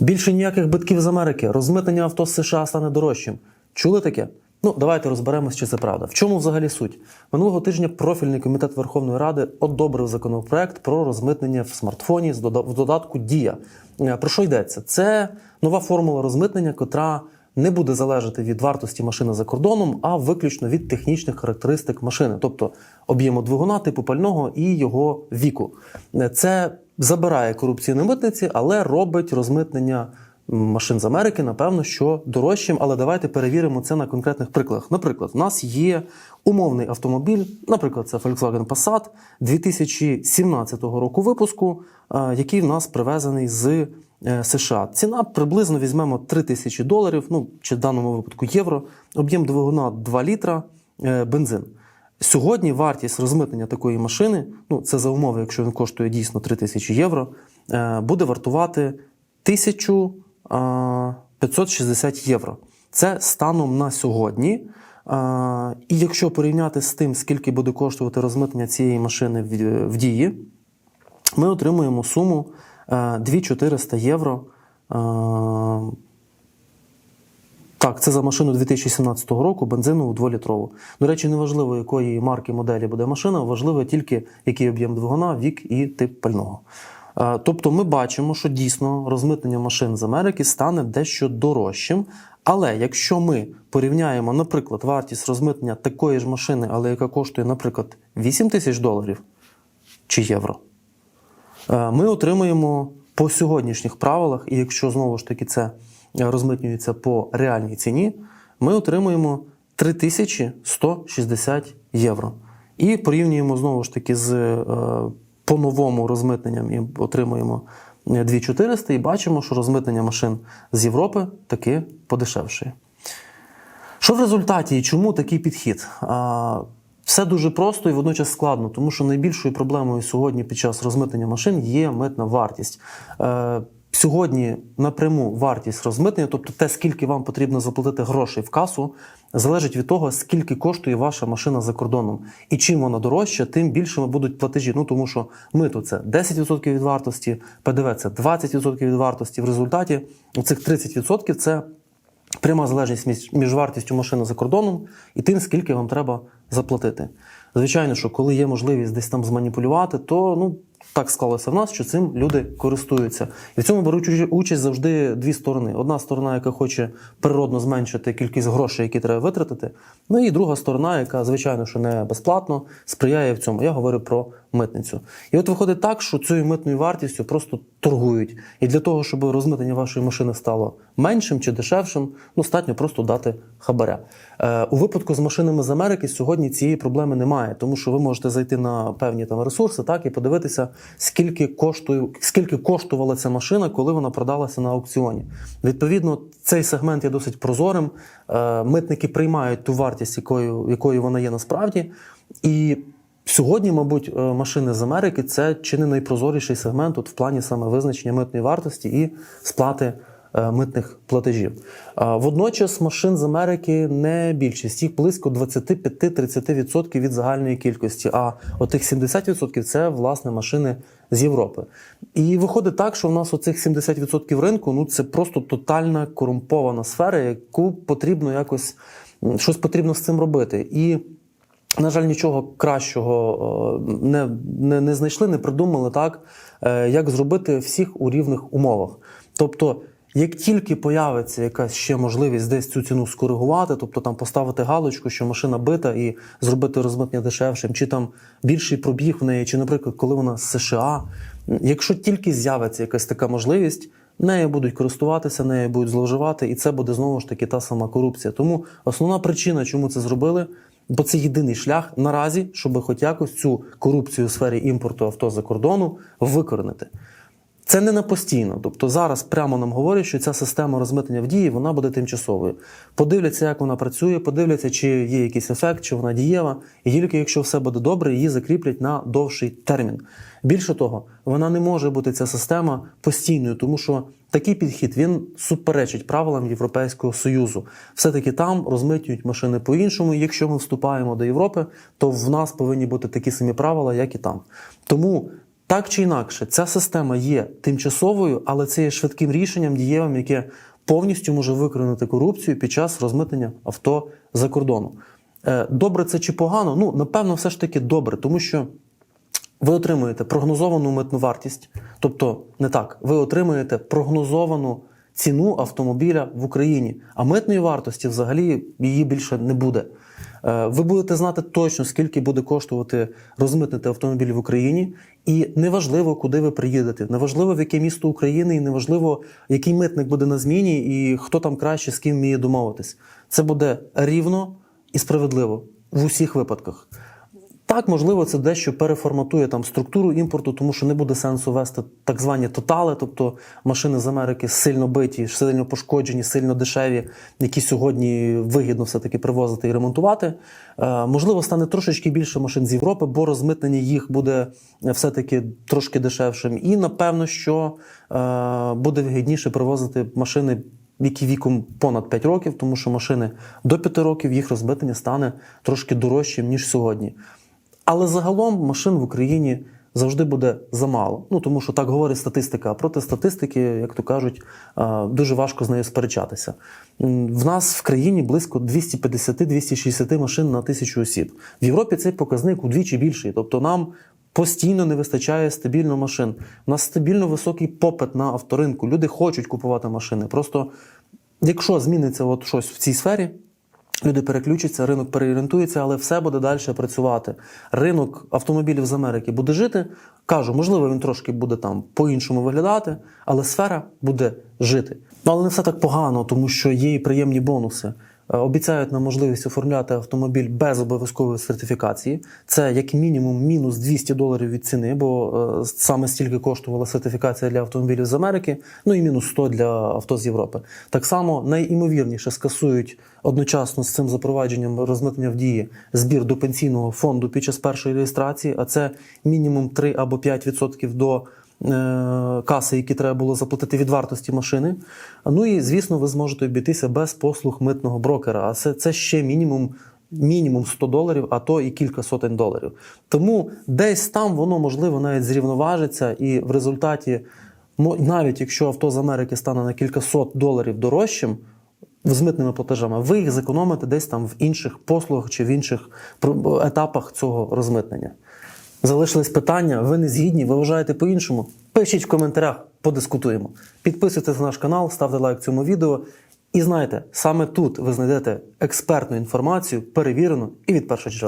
Більше ніяких битків з Америки. Розмитнення авто з США стане дорожчим. Чули таке? Ну, давайте розберемось, чи це правда. В чому взагалі суть? Минулого тижня профільний комітет Верховної Ради одобрив законопроект про розмитнення в смартфоні з додатку Дія. Е, Про що йдеться? Це нова формула розмитнення, котра не буде залежати від вартості машини за кордоном, а виключно від технічних характеристик машини, тобто об'єму двигуна, типу пального і його віку. Це забирає корупцію на митниці, але робить розмитнення машин з Америки, напевно, що дорожчим. Але давайте перевіримо це на конкретних прикладах. Наприклад, у нас є умовний автомобіль, наприклад, це Volkswagen Passat 2017 року випуску, який в нас привезений з США. Ціна приблизно візьмемо 3 тисячі доларів, ну чи в даному випадку євро. Об'єм двигуна 2 літра, е, бензин. Сьогодні вартість розмитнення такої машини, ну це за умови, якщо він коштує дійсно 3 тисячі євро, е, буде вартувати 1560 євро. Це станом на сьогодні. Е, І якщо порівняти з тим, скільки буде коштувати розмитнення цієї машини в- дії, ми отримуємо суму е, 2400 євро. Е, Так, це за машину 2017 року, бензинову 2-літрову. До речі, неважливо, якої марки моделі буде машина, важливо тільки який об'єм двигуна, вік і тип пального. Е, Тобто ми бачимо, що дійсно розмитнення машин з Америки стане дещо дорожчим. Але якщо ми порівняємо, наприклад, вартість розмитнення такої ж машини, але яка коштує, наприклад, 8 тисяч доларів чи євро, Е, ми отримуємо по сьогоднішніх правилах, і якщо знову ж таки це е, розмитнюється по реальній ціні, ми отримуємо 3160 євро. І порівнюємо знову ж таки з е, по-новому розмитненням і отримуємо е, 2400 і бачимо, що розмитнення машин з Європи таки подешевшує. Що в результаті і чому такий підхід? Все дуже просто і водночас складно, тому що найбільшою проблемою сьогодні під час розмитнення машин є митна вартість. Е, Сьогодні напряму вартість розмитнення, тобто те, скільки вам потрібно заплатити грошей в касу, залежить від того, скільки коштує ваша машина за кордоном. І чим вона дорожча, тим більшими будуть платежі. Ну тому що мито це 10% від вартості, ПДВ це 20% від вартості. В результаті цих 30% це пряма залежність між, вартістю машини за кордоном і тим, скільки вам треба заплатити. Звичайно, що коли є можливість десь там зманіпулювати, то ну так склалося в нас, що цим люди користуються. І в цьому беруть участь завжди дві сторони: одна сторона, яка хоче природно зменшити кількість грошей, які треба витратити. Ну і друга сторона, яка, звичайно, що не безплатно сприяє в цьому. Я говорю про митницю. І от виходить так, що цією митною вартістю просто торгують. І для того, щоб розмитнення вашої машини стало меншим чи дешевшим, ну, достатньо просто дати хабаря. Е, у випадку з машинами з Америки сьогодні цієї проблеми немає, тому що ви можете зайти на певні там ресурси, так і подивитися, скільки коштує, скільки коштувала ця машина, коли вона продалася на аукціоні. Відповідно, цей сегмент є досить прозорим. Е, митники приймають ту вартість, якою, якою вона є насправді. І Сьогодні, мабуть, е, машини з Америки це чи не найпрозоріший сегмент от в плані саме визначення митної вартості і сплати митних платежів. Е, Водночас машин з Америки не більшість, їх близько 25-30% від загальної кількості. А отих 70% це власне машини з Європи. І виходить так, що в нас оцих 70% ринку ну це просто тотальна корумпована сфера, яку потрібно якось щось потрібно з цим робити. І на жаль, нічого кращого е, не, не, не знайшли, не придумали так, е, як зробити всіх у рівних умовах. Тобто, як тільки появиться якась ще можливість десь цю ціну скоригувати, тобто там поставити галочку, що машина бита, і зробити розмитнення дешевшим, чи там більший пробіг в неї, чи, наприклад, коли вона з США, якщо тільки з'явиться якась така можливість. Нею будуть користуватися, нею будуть зловживати, і це буде знову ж таки та сама корупція. Тому основна причина, чому це зробили, Бо це єдиний шлях наразі, щоб хоч якось цю корупцію у сфері імпорту авто за кордону викоренити. Це не на постійно. Тобто зараз прямо нам говорять, що ця система розмитнення в дії вона буде тимчасовою. Подивляться, як вона працює, подивляться, чи є якийсь ефект, чи вона дієва, і тільки якщо все буде добре, її закріплять на довший термін. Більше того, вона не може бути ця система постійною, тому що такий підхід він суперечить правилам Європейського союзу. Все-таки там розмитнюють машини по-іншому. Якщо ми вступаємо до Європи, то в нас повинні бути такі самі правила, як і там. Тому Так чи інакше, ця система є тимчасовою, але це є швидким рішенням дієвим, яке повністю може викорінити корупцію під час розмитнення авто за кордону. Е, Добре це чи погано? Ну, напевно, все ж таки добре, тому що ви отримуєте прогнозовану митну вартість, тобто не так, ви отримуєте прогнозовану ціну автомобіля в Україні, а митної вартості взагалі її більше не буде. Е, Ви будете знати точно, скільки буде коштувати розмитнити автомобіль в Україні, і неважливо, куди ви приїдете, неважливо, в яке місто України, і неважливо, який митник буде на зміні, і хто там краще з ким вміє домовитись. Це буде рівно і справедливо в усіх випадках. Так, можливо, це дещо переформатує там структуру імпорту, тому що не буде сенсу вести так звані тотали, тобто машини з Америки сильно биті, сильно пошкоджені, сильно дешеві, які сьогодні вигідно все-таки привозити і ремонтувати. Е, можливо, стане трошечки більше машин з Європи, бо розмитнення їх буде все-таки трошки дешевшим. І напевно, що е, буде вигідніше привозити машини які віком понад 5 років, тому що машини до 5 років їх розмитнення стане трошки дорожчим, ніж сьогодні. Але загалом машин в Україні завжди буде замало. Ну тому що так говорить статистика. А проти статистики, як то кажуть, дуже важко з нею сперечатися. В нас в країні близько 250-260 машин на тисячу осіб. В Європі цей показник удвічі більший. Тобто нам постійно не вистачає стабільно машин. У нас стабільно високий попит на авторинку. Люди хочуть купувати машини. Просто якщо зміниться от щось в цій сфері. Люди переключаться, ринок переорієнтується, але все буде далі працювати. Ринок автомобілів з Америки буде жити. Кажу, можливо, він трошки буде там по-іншому виглядати, але сфера буде жити. Ну, але не все так погано, тому що є і приємні бонуси. Е, Обіцяють нам можливість оформляти автомобіль без обов'язкової сертифікації. Це як мінімум мінус 200 доларів від ціни, бо е, саме стільки коштувала сертифікація для автомобілів з Америки, ну і мінус 100 для авто з Європи. Так само найімовірніше скасують одночасно з цим запровадженням розмитнення в дії збір до пенсійного фонду під час першої реєстрації, а це мінімум 3 або 5% до каси, які треба було заплатити від вартості машини. Ну і звісно, ви зможете обійтися без послуг митного брокера. А це, це ще мінімум. Мінімум 100 доларів, а то і кілька сотень доларів. Тому десь там воно можливо навіть зрівноважиться, і в результаті, навіть якщо авто з Америки стане на кілька сот доларів дорожчим з митними платежами, ви їх зекономите десь там в інших послугах чи в інших етапах цього розмитнення. Залишились питання, ви не згідні, ви вважаєте по-іншому? Пишіть в коментарях, подискутуємо. Підписуйтесь на наш канал, ставте лайк цьому відео. І знайте, саме тут ви знайдете експертну інформацію, перевірену і від першого джерела.